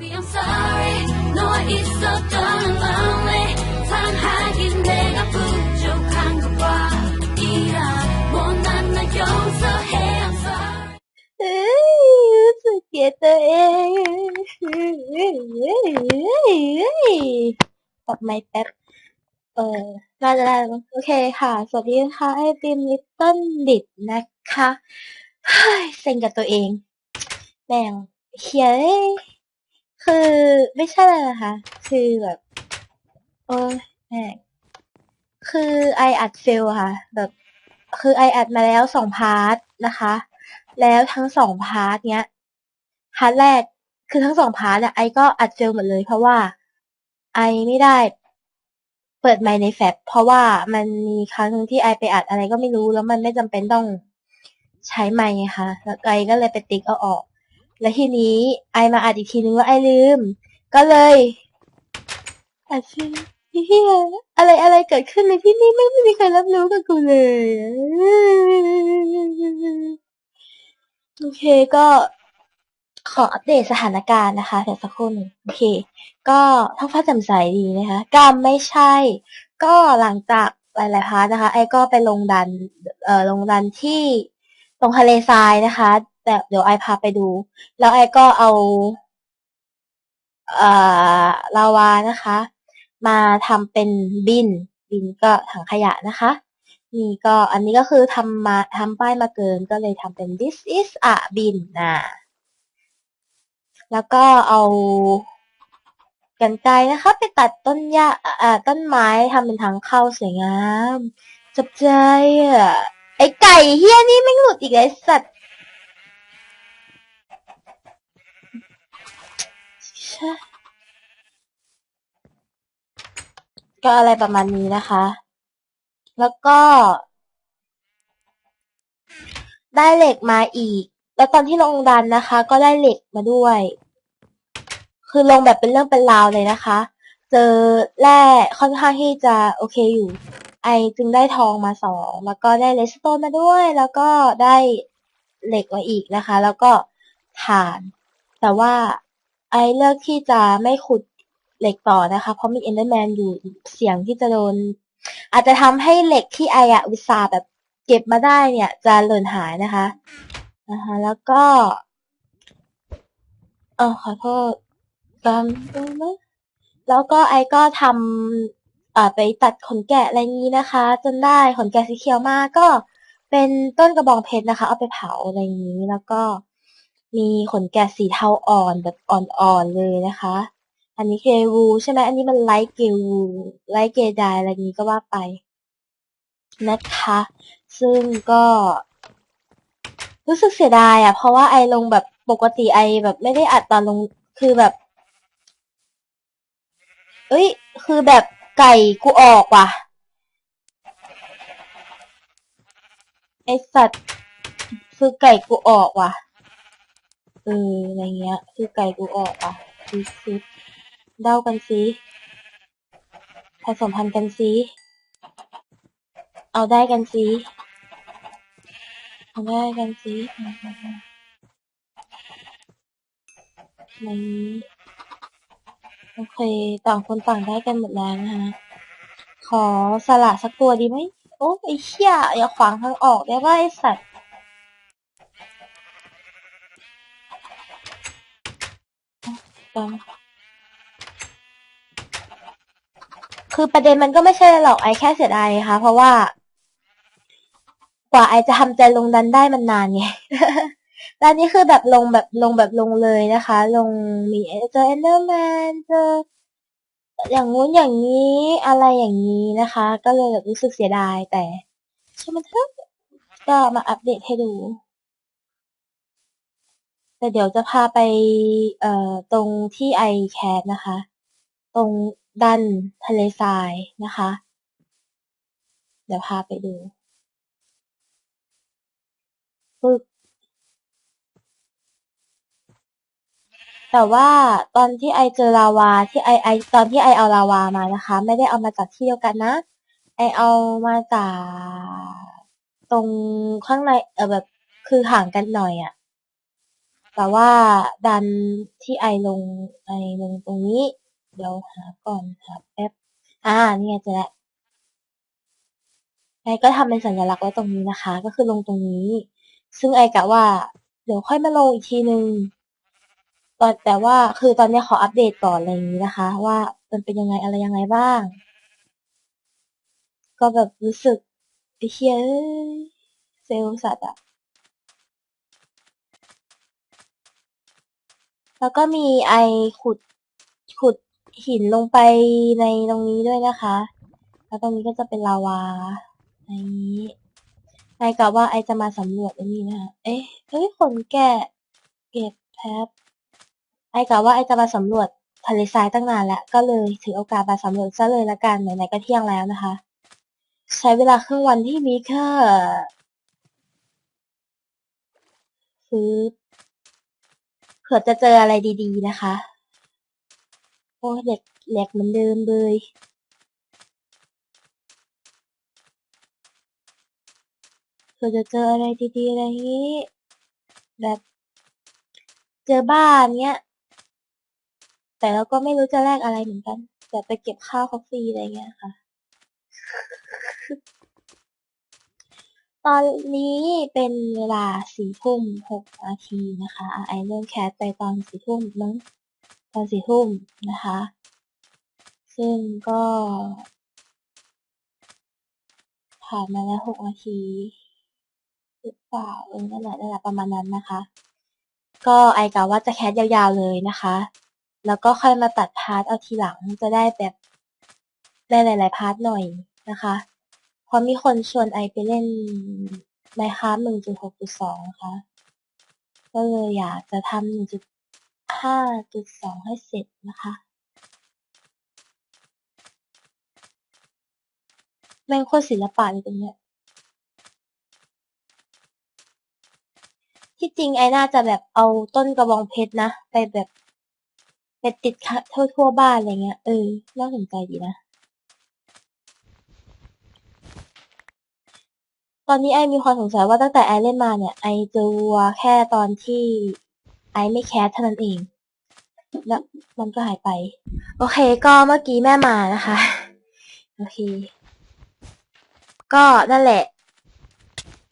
Baby I'm sorry 너와 있었던 마음에 상하긴 내가 부족한 것과 이런 못난 날 용서해 I'm sorry เอ้ยรู้สึกเกลียดตัวเองปรับไม้แป๊บ เออน่าจะได้แล้วมั้งโอเคค่ะ สวัสดีค่ะไอติมลิตเติ้ลดิดนะคะเฮ้ยเซ็งกับตัวเอง แม่งเฮียเอ้ย คือไม่ใช่อะไรนะคะ คือแบบ โอ้ยแม่คือไออัดเฟลค่ะ แบบ คือไออัดมาแล้วสองพาร์ทนะคะ แล้วทั้งสองพาร์ทเนี้ยพาร์ทแรกคือทั้งสองพาร์ทเนี่ยไอก็อัดเฟลหมดเลย เพราะว่า ไอไม่ได้เปิดไมค์ในแฟบเพราะว่ามันมีครั้งหนึงที่ไอไปอัดอะไรก็ไม่รู้แล้วมันไม่จำเป็นต้องใช้ไมค์ไงคะแล้วไอก็เลยไปติ๊กเอาออก แล้วทีนี้ไอมาอัดอีกทีนึงแล้วไอลืม ก็เลยอัดชื่อเฮียอะไรอะไรเกิดขึ้นในที่นี่ไม่ไม่มีใครรับรู้กับกูเลย โอเคก็ขออัปเดตสถานการณ์นะคะเดี๋ยวสักครู่หนึ่งโอเค ก็ท้องฟ้าแจ่มใสดีนะคะกรรมไม่ใช่ ก็หลังจากหลายๆพาร์ทนะคะ ไอ้ก็ไปลงดัน เอ่อลงดันที่ตรงทะเลทรายนะคะ แต่เดี๋ยวไอพาไปดู แล้วไอก็เอาเอ่อลาวานะคะ มาทำเป็นบิน บินก็ถังขยะนะคะนี่ก็อันนี้ก็คือทำมาทำป้ายมาเกินก็เลยทำเป็น this is a bin นะแล้วก็เอากันไกรนะคะ ไปตัดต้นหญ้าอ่าต้นไม้ทำเป็นทางเข้าสวยงามจับใจอะไอไก่เฮี้ยนี่ไม่หลุดอีกแล้วไอสัตว์ ชะก็อะไรประมาณนี้นะคะ แล้วก็ ได้เหล็กมาอีก แล้วตอนที่ลงดันนะคะ ก็ได้เหล็กมาด้วย คือลงแบบเป็นเรื่องเป็นราวเลยนะคะ เจอแร่ค่อนข้างที่จะโอเคอยู่ ไอจึงได้ทองมาสอง แล้วก็ได้เลสโตนมาด้วย แล้วก็ได้เหล็กมาอีกนะคะ แล้วก็ถ่าน แต่ว่า ไอเลือกที่จะไม่ขุดเหล็กต่อนะคะ เพราะมีเอนเดอร์แมนอยู่เสี่ยงที่จะโดน อาจจะทำให้เหล็กที่ไออะอุตส่าห์แบบเก็บมาได้เนี่ย จะหล่นหายนะคะนะคะแล้วก็เออขอโทษกำดูนะแล้วก็ไอก็ทำอ่าไปตัดขนแกะอะไรงี้นะคะ จนได้ขนแกะสีเขียวมาก็เป็นต้นกระบองเพชรนะคะ เอาไปเผาอะไรงนี้แล้วก็ มีขนแกะสีเทาอ่อนแบบอ่อนๆเลยนะคะ อันนี้เกวูใช่ไหมอันนี้มันไลท์เกวูไลท์เกดายอะไรนี้ก็ว่าไป นะคะ ซึ่งก็รู้สึกเสียดายอะ เพราะว่าไอลงแบบปกติไอแบบไม่ได้อัดตอนลงคือแบบ เอ้ย คือแบบไก่กูออกว่ะ ไอสัตว์คือไก่กูออกว่ะ อออะไรเงี้ย คือไก่กูออกว่ะซิซิเดากันซิผสมพันธุ์กันซิเอาได้กันซิเอาได้กันซิอืมอืมอืมในนี้โอเค ต่างคนต่างได้กันหมดแล้วนะคะขอสละสักตัวดีไหม โอ้ไอ้เชี่ยอย่าขวางทางออกได้ป่ะไอสัตว์ คือประเด็นมันก็ไม่ใช่หรอกไอแค่เสียดายค่ะ เพราะว่า กว่าไอจะทำใจลงดันได้มันนานไงด้านนี้คือแบบลงแบบลงแบบลงเลยนะคะ ลงมีเจอเอนเดอร์แมนเจออย่างงู้นอย่างนี้อะไรอย่างนี้นะคะ ก็เลยแบบรู้สึกเสียดายแต่ช่างมันเถอะก็มาอัปเดตให้ดู แต่เดี๋ยวจะพาไปเอ่อตรงที่ไอแคสนะคะ ตรงดันทะเลทรายนะคะ เดี๋ยวพาไปดูปึ๊บแต่ว่าตอนที่ไอเจอลาวาที่ไอไอตอนที่ไอเอาลาวามานะคะ ไม่ได้เอามาจากที่เดียวกันนะ ไอเอามาจากตรงข้างในเออแบบคือห่างกันหน่อยอะ่ะ แต่ว่าดันที่ไอลงไอลงตรงนี้ เดี๋ยวหาก่อนหาแป๊บอ่านี่ไงเจอแล้วไอก็ทำเป็นสัญลักษณ์ไว้ตรงนี้นะคะ ก็คือลงตรงนี้ ซึ่งไอกะว่า เดี๋ยวค่อยมาลงอีกทีนึงตอนแต่ว่าคือตอนนี้ขออัปเดตก่อนอะไรอย่างนี้นะคะ ว่ามันเป็นยังไงอะไรยังไงบ้าง ก็แบบรู้สึกไอเฮียเอ้ยเซลล์สัตว์อะ แล้วก็มีไอขุดขุดหินลงไปในตรงนี้ด้วยนะคะ แล้วตรงนี้ก็จะเป็นลาวาในนี้ไอกะว่าไอจะมาสำรวจอันนี้นะคะ เอ๊ะเฮ้ยคนแก่เก็บแท็บไอกะว่าไอจะมาสำรวจทะเลทรายตั้งนานแล้ว ก็เลยถือโอกาสมาสำรวจซะเลยละกัน ไหนๆก็เที่ยงแล้วนะคะ ใช้เวลาครึ่งวันที่มีค่าซื้อ ผื่อจะเจออะไรดีๆนะคะ โอ้ยเด็กแหลกเหมือนเดิมเลยเผื่อจะเจออะไรดีๆอะไรงนี้ แบบ เจอบ้านเนี้ย แต่เราก็ไม่รู้จะแลกอะไรเหมือนกัน แบบไปเก็บข้าวเขาฟรีอะไรเงี้ยค่ะ ตอนนี้เป็นเวลาสี่ทุ่มหกนาทีนะคะไอเริ่มแคสไปตอนสี่ทุ่มมั้งตอนสี่ทุ่มนะคะ ซึ่งก็ผ่านมาแล้วหกนาทีหรือเปล่าเออนั่นแหละนั่นแหละประมาณนั้นนะคะ ก็ไอกะว่าจะแคสยาวๆเลยนะคะ แล้วก็ค่อยมาตัดพาร์ทเอาทีหลังจะได้แบบได้หลายๆพาร์ทหน่อยนะคะ เพราะมีคนชวนไอไปเล่น Minecraft 1.6.2นะคะก็เลยอยากจะทำ1.5.2ให้เสร็จนะคะแม่งโคตรศิลปะเลยตรงเนี้ยที่จริงไอน่าจะแบบเอาต้นกระบองเพชรนะ ไปแบบไปติดทั่วทั่วบ้านอะไรเงี้ยเออน่าสนใจดีนะ อนนี้ไอมีความสงสัยว่าตั้งแต่ไอเล่นมาเนี่ย ไอเจอวัวแค่ตอนที่ไอไม่แคสเท่านั้นเอง แล้วมันก็หายไป โอเค ก็เมื่อกี้แม่มานะคะ โอเค ก็นั่นแหละ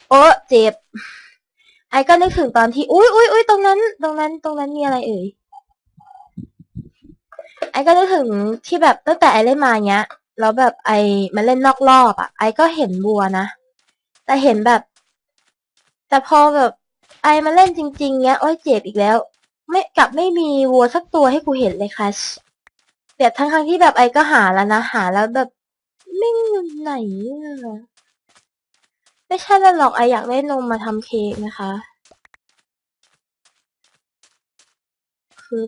โอ้เจ็บ ไอก็นึกถึงตอนที่ อุ้ยอุ้ยอุ้ยตรงนั้น ตรงนั้น ตรงนั้นมีอะไรเอ่ย ไอก็นึกถึงที่แบบตั้งแต่ไอเล่นมาเนี้ย แล้วแบบไอมาเล่นนอกรอบอะ ไอก็เห็นบัวนะ แต่เห็นแบบ แต่พอแบบไอมาเล่นจริง ๆเนี้ยโอ้ยเจ็บอีกแล้ว ไม่กลับไม่มีวัวสักตัวให้กูเห็นเลยค่ะแบบทั้งๆที่แบบไอก็หาแล้วนะหาแล้วแบบไม่อยู่ไหนอะไม่ใช่แล้วหรอกไออยากได้นมมาทำเค้กนะคะ คือ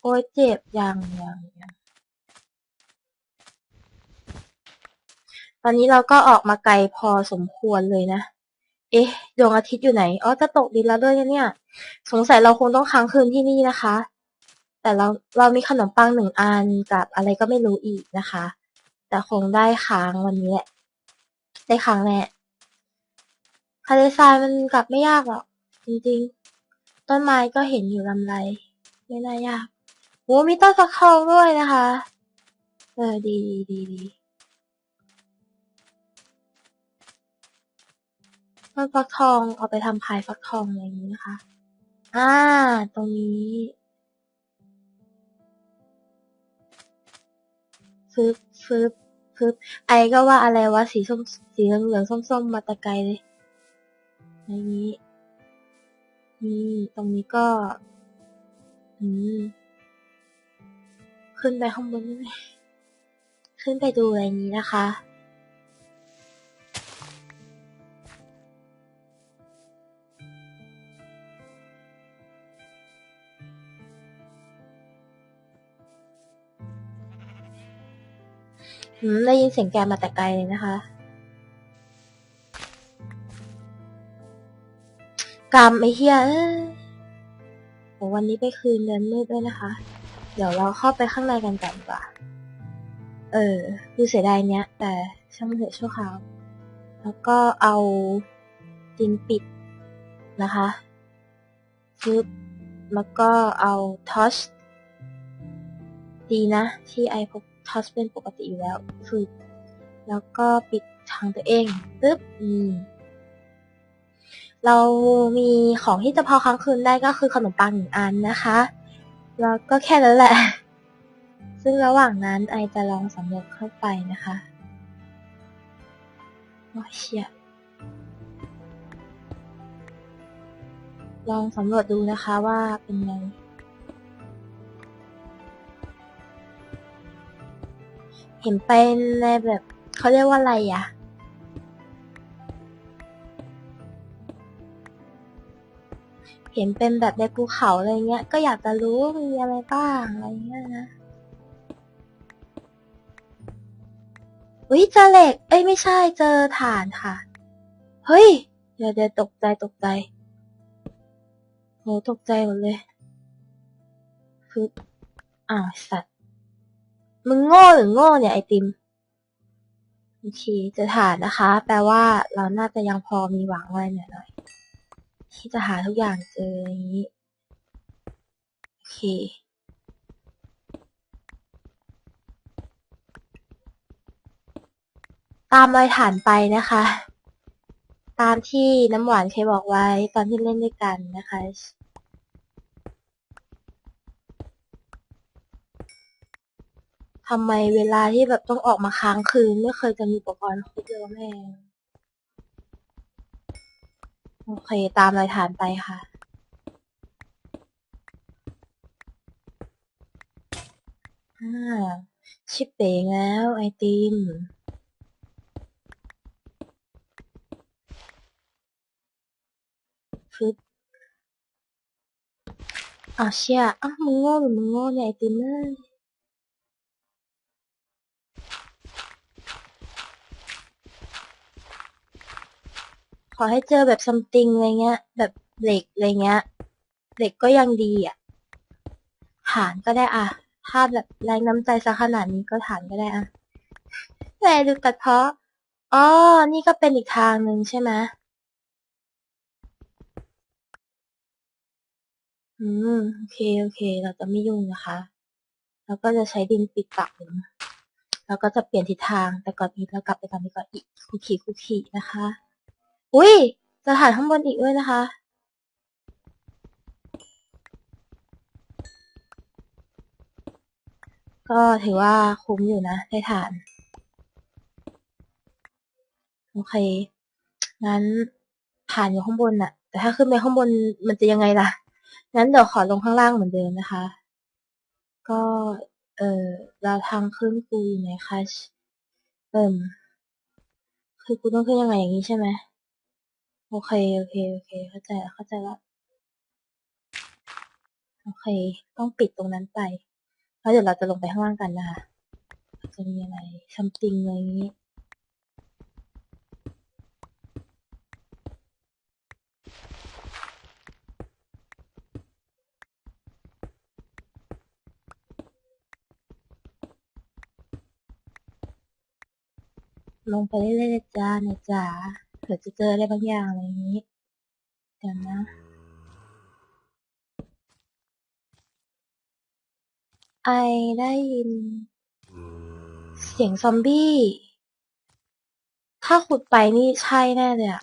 โอ้ยเจ็บยังยังยัง อนนี้เราก็ออกมาไกลพอสมควรเลยนะ เอ๊ะ ดวงอาทิตย์อยู่ไหน อ๋อ จะตกดินแล้วด้วยเนี่ย สงสัยเราคงต้องค้างคืนที่นี่นะคะ แต่เรา เรามีขนมปังหนึ่งอันกับอะไรก็ไม่รู้อีกนะคะ แต่คงได้ค้างวันนี้แหละ ได้ค้างแน่ทะเลทรายมันกลับไม่ยากหรอก จริงๆ ต้นไม้ก็เห็นอยู่ลำไร ไม่น่ายากโอ้มีต้นฟักทองด้วยนะคะ เออ ดีดีดีดี ต้นฟักทองเอาไปทำพายฟักทองอะไรอย่างนี้นะคะ อ่า ตรงนี้ฟึบฟึบฟึบไอก็ว่าอะไรวะสีส้มสีเหลืองเหลืองส้มๆมาตะไกเลยอย่างนี้ นี่ ตรงนี้ก็ อืม ขึ้นไปข้างบนได้ไหมขึ้นไปดูอะไรนี้นะคะ ได้ยินเสียงแกมาแต่ไกลเลยนะคะ กรรมไอ้เฮียเอ้ยโหวันนี้ไปคืนเดือนมืดด้วยนะคะ เดี๋ยวเราเข้าไปข้างในกันก่อนกว่า เออดูเสียดายเนี้ย แต่ช่างเถอะชั่วคราว แล้วก็เอาดินปิดนะคะฟึบแล้วก็เอาทอชดีนะ ที่ไอพก ทอชเป็นปกติอยู่แล้วฟึบแล้วก็ปิดทางตัวเองปึ๊บอืมเรามีของที่จะพอค้างคืนได้ก็คือขนมปังหนึ่งอันนะคะ แล้วก็แค่นั้นแหละ ซึ่งระหว่างนั้นไอจะลองสำรวจเข้าไปนะคะโอ้เชียลองสำรวจดูนะคะว่าเป็นไง เห็นเป็นในแบบเขาเรียกว่าอะไรอะเห็นเป็นแบบในภูเขาอะไรเงี้ย ก็อยากจะรู้มีอะไรบ้างอะไรเงี้ยนะอุ้ยเจอเหล็ก เอ้ยไม่ใช่เจอถ่านค่ะ เฮ้ย เดี๋ยวเดี๋ยวตกใจตกใจโหตกใจหมดเลยคืออ้าวสัตว์ มึงโง่หรือโง่เนี่ยไอติม โอเคจอถ่านนะคะ แปลว่าเราน่าจะยังพอมีหวังไว้หน่อยหน่อยที่จะหาทุกอย่างเจออย่างนี้ โอเคตามรอยฐานไปนะคะ ตามที่น้ำหวานเคยบอกไว้ตอนที่เล่นด้วยกันนะคะ ทำไมเวลาที่แบบต้องออกมาค้างคืน ไม่เคยจะมีอุปกรณ์ครบเลยวะแม่โอเค ตามรอยฐานไปค่ะ อ่า ชิปเป๋งแล้วไอติมฟึบอ้าวเชี่ยอ้าวมึงโง่หรือมึงโง่เนี่ยไอติมเอ้ย ขอให้เจอแบบซัมติงอะไรเงี้ย แบบเหล็กอะไรเงี้ย เหล็กก็ยังดีอะ ฐานก็ได้อะ ถ้าแบบแรงน้ำใจซะขนาดนี้ก็ฐานก็ได้อะแต่ดูตัดเพาะอ๋อ นี่ก็เป็นอีกทางหนึ่งใช่ไหมอืม โอเค โอเค เราจะไม่ยุ่งนะคะแล้วก็จะใช้ดินปิดปากแล้วก็จะเปลี่ยนทิศทาง แต่ก่อนนี้เรากลับไปตอนนี้ก่อนอีกคุกคีคุกคีนะคะ อุ้ยจะถ่ายข้างบนอีกด้วยนะคะ ก็ถือว่าคุ้มอยู่นะได้ฐาน โอเค งั้นฐานอยู่ข้างบนน่ะ แต่ถ้าขึ้นไปข้างบนมันจะยังไงล่ะ งั้นเดี๋ยวขอลงข้างล่างเหมือนเดิมนะคะ ก็ เออเราทางขึ้นกูอยู่ไหนคะ เอิ่มคือกูต้องขึ้นยังไงอย่างนี้ใช่ไหม โอเค โอเค โอเค เข้าใจแล้วเข้าใจแล้วโอเค ต้องปิดตรงนั้นไป แล้วเดี๋ยวเราจะลงไปข้างล่างกันนะคะ จะมีอะไรซัมติงอะไรอย่างนี้ลงไปเรื่อยๆจ้าเนี่ยจ้า ผื่อจะเจออะไรบางอย่างอะไรอย่างนี้เดี๋ยวนะ ไอได้ยิน เสียงซอมบี้ ถ้าขุดไปนี่ใช่แน่เลยอะ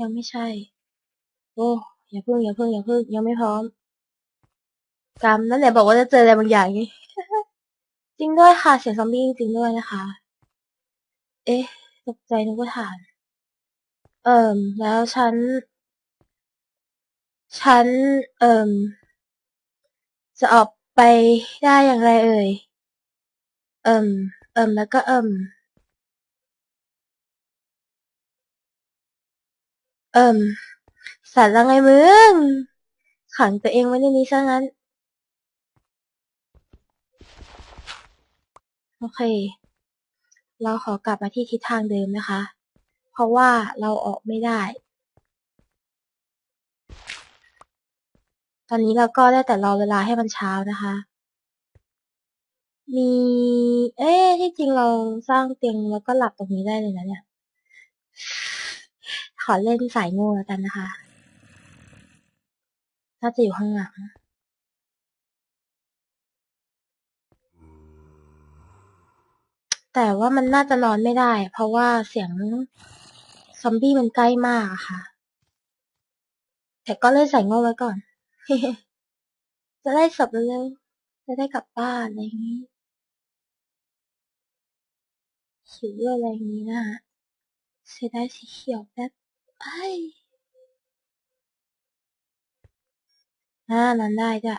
ยังไม่ใช่ โอ้อย่าเพิ่งอย่าเพิ่งอย่าเพิ่งยังไม่พร้อมกรรมนั่นแหละบอกว่าจะเจออะไรบางอย่างไง จริงด้วยค่ะ เสียงซอมบี้จริงด้วยนะคะ เอ๊ะ ตกใจนึกว่าฐาน เอิ่ม แล้วฉัน ฉัน เอิ่ม จะออกไปได้อย่างไรเอ่ย เอิ่ม เอิ่ม แล้วก็เอิ่ม เอิ่ม สัตว์ละไงมึง ขังตัวเองไว้ในนี้ซะงั้น โอเค เราขอกลับมาที่ทิศทางเดิมนะคะ เพราะว่าเราออกไม่ได้ ตอนนี้เราก็ได้แต่รอเวลาให้มันเช้านะคะ มี เอ๊ะที่จริงเราสร้างเตียงแล้วก็หลับตรงนี้ได้เลยนะเนี่ย ขอเล่นสายง่แล้วกันนะคะ น่าจะอยู่ข้างหลัง แต่ว่ามันน่าจะนอนไม่ได้ เพราะว่าเสียงซอมบี้มันใกล้มากอะค่ะ แต่ก็เล่นสายโง่ไว้ก่อน จะได้สับเร็วจะได้กลับบ้านอะไรอย่างนี้หิวด้วยอะไรอย่างนี้นะเสียดายสีเขียวแบบไอ้ยอ่านอนได้จ้ะ